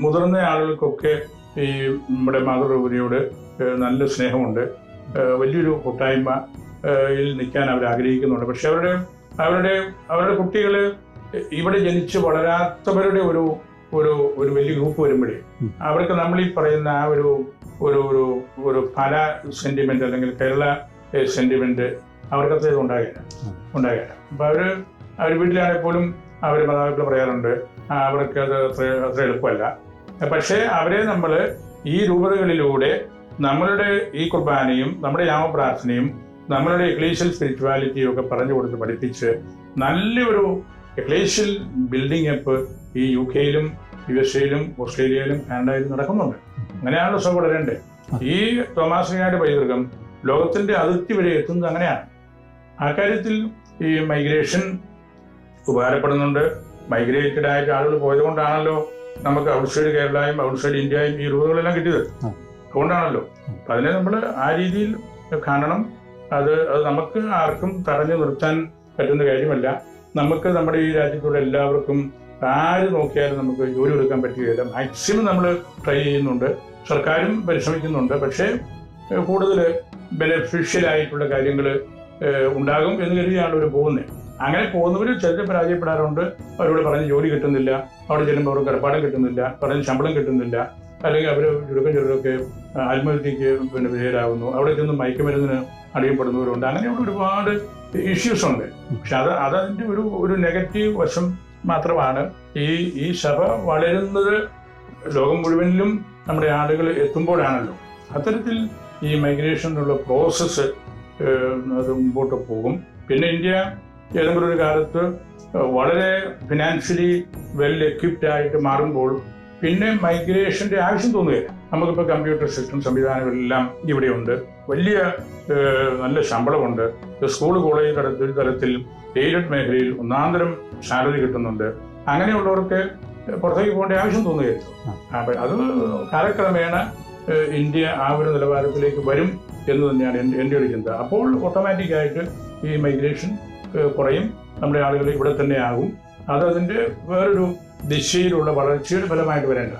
മുതിർന്ന ആളുകൾക്കൊക്കെ ഈ നമ്മുടെ മാതൃഭൂമിയോട് നല്ല സ്നേഹമുണ്ട് വലിയൊരു കൂട്ടായ്മ യിൽ നിൽക്കാൻ അവർ ആഗ്രഹിക്കുന്നുണ്ട് പക്ഷെ അവരുടെ അവരുടെ അവരുടെ കുട്ടികൾ ഇവിടെ ജനിച്ച് വളരാത്തവരുടെ ഒരു ഒരു ഒരു വലിയ ഗ്രൂപ്പ് വരുമ്പോഴേ. അവർക്ക് നമ്മൾ ഈ പറയുന്ന ആ ഒരു ഒരു ഒരു ഒരു പല സെന്റിമെന്റ് അല്ലെങ്കിൽ കേരള സെന്റിമെന്റ് അവർക്കത് ഉണ്ടാകില്ല. ഉണ്ടാകില്ല അപ്പൊ അവർ അവർ വീട്ടിലാണെങ്കിൽ പോലും അവർ മാതാപിതാക്കൾ പറയാറുണ്ട് അവർക്ക് അത് അത്ര അത്ര എളുപ്പമല്ല പക്ഷേ അവരെ നമ്മൾ ഈ രൂപതകളിലൂടെ നമ്മളുടെ ഈ കുർബാനയും നമ്മുടെ യാമപ്രാർത്ഥനയും നമ്മളുടെ എക്ലേഷ്യൽ സ്പിരിച്വാലിറ്റിയും ഒക്കെ പറഞ്ഞു കൊടുത്ത് പഠിപ്പിച്ച് നല്ലൊരു എക്ലേഷ്യൽ ബിൽഡിംഗ് അപ്പ് ഈ യു കെയിലും യു എസ് എയിലും ഓസ്ട്രേലിയയിലും കാനഡയിലും നടക്കുന്നുണ്ട്. അങ്ങനെയാണ് ദിവസം വളരേണ്ടത്. ഈ തോമാശ്രീയുടെ പൈതൃകം ലോകത്തിന്റെ അതിർത്തി വരെ എത്തുന്നത് അങ്ങനെയാണ്. ആ കാര്യത്തിൽ ഈ മൈഗ്രേഷൻ ഉപകാരപ്പെടുന്നുണ്ട്. മൈഗ്രേറ്റഡ് ആയിട്ട് ആളുകൾ പോയതുകൊണ്ടാണല്ലോ നമുക്ക് ഔട്ട്സൈഡ് കേരളയും ഔട്ട്സൈഡ് ഇന്ത്യയും ഈ റൂളുകളെല്ലാം കിട്ടിയത്. അതുകൊണ്ടാണല്ലോ. അപ്പം അതിനെ നമ്മൾ ആ രീതിയിൽ കാണണം. അത് അത് നമുക്ക് ആർക്കും തടഞ്ഞു നിർത്താൻ പറ്റുന്ന കാര്യമല്ല. നമുക്ക് നമ്മുടെ ഈ രാജ്യത്തുള്ള എല്ലാവർക്കും ആര് നോക്കിയാലും നമുക്ക് ജോലി കൊടുക്കാൻ പറ്റുകയില്ല മാക്സിമം നമ്മൾ ട്രൈ ചെയ്യുന്നുണ്ട്. സർക്കാരും പരിശ്രമിക്കുന്നുണ്ട്. പക്ഷേ കൂടുതൽ ബെനിഫിഷ്യൽ ആയിട്ടുള്ള കാര്യങ്ങൾ ഉണ്ടാകും എന്ന് കരുതിയാണ് അവർ പോകുന്നത് അങ്ങനെ പോകുന്നവർ ചിലർ പരാജയപ്പെടാറുണ്ട്. അവരോട് പറഞ്ഞ് ജോലി കിട്ടുന്നില്ല. അവിടെ ചെല്ലുമ്പോൾ അവർക്ക് കടപ്പാടം കിട്ടുന്നില്ല. പറഞ്ഞ് ശമ്പളം കിട്ടുന്നില്ല. അല്ലെങ്കിൽ അവർ ചുരുക്കം ചിലരൊക്കെ ആത്മഹത്യക്ക് പിന്നെ വിധേയരാകുന്നു. അവിടെ ചെന്ന് മയക്കുമരുന്നിന് അടിയപ്പെടുന്നവരുണ്ട് അങ്ങനെയുള്ള ഒരുപാട് ഇഷ്യൂസ് ഉണ്ട്. പക്ഷെ അത് അതതിന്റെ ഒരു ഒരു നെഗറ്റീവ് വശം മാത്രമാണ്. ഈ ഈ സഭ വളരുന്നത് ലോകം മുഴുവനിലും നമ്മുടെ ആളുകൾ എത്തുമ്പോഴാണല്ലോ. അത്തരത്തിൽ ഈ മൈഗ്രേഷനുള്ള പ്രോസസ്സ് അത് മുമ്പോട്ട് പോകും. പിന്നെ ഇന്ത്യ ഏതെങ്കിലും ഒരു കാലത്ത് വളരെ ഫിനാൻഷ്യലി വെൽ എക്വിപ്ഡ് ആയിട്ട് മാറുമ്പോൾ പിന്നെ മൈഗ്രേഷന്റെ ആവശ്യം തോന്നുകയില്ല. നമുക്കിപ്പോൾ കമ്പ്യൂട്ടർ സിസ്റ്റം സംവിധാനങ്ങളെല്ലാം ഇവിടെയുണ്ട്. വലിയ നല്ല ശമ്പളമുണ്ട്. സ്കൂൾ കോളേജ് തലത്തിൽ തലത്തിൽ എയ്ഡഡ് മേഖലയിൽ ഒന്നാന്തരം സാലറി കിട്ടുന്നുണ്ട്. അങ്ങനെയുള്ളവർക്ക് പുറത്തേക്ക് പോകേണ്ട ആവശ്യം തോന്നുകയില്ല. അപ്പം അത് കാലക്രമേണ ഇന്ത്യ ആ ഒരു നിലവാരത്തിലേക്ക് വരും എന്ന് തന്നെയാണ് എന്റെ ഒരു ചിന്ത. അപ്പോൾ ഓട്ടോമാറ്റിക്കായിട്ട് ഈ മൈഗ്രേഷൻ കുറയും. നമ്മുടെ ആളുകൾ ഇവിടെ തന്നെ ആകും. അതതിന്റെ വേറൊരു ദിശയിലുള്ള വളർച്ചയുടെ ഫലമായിട്ട് വരേണ്ട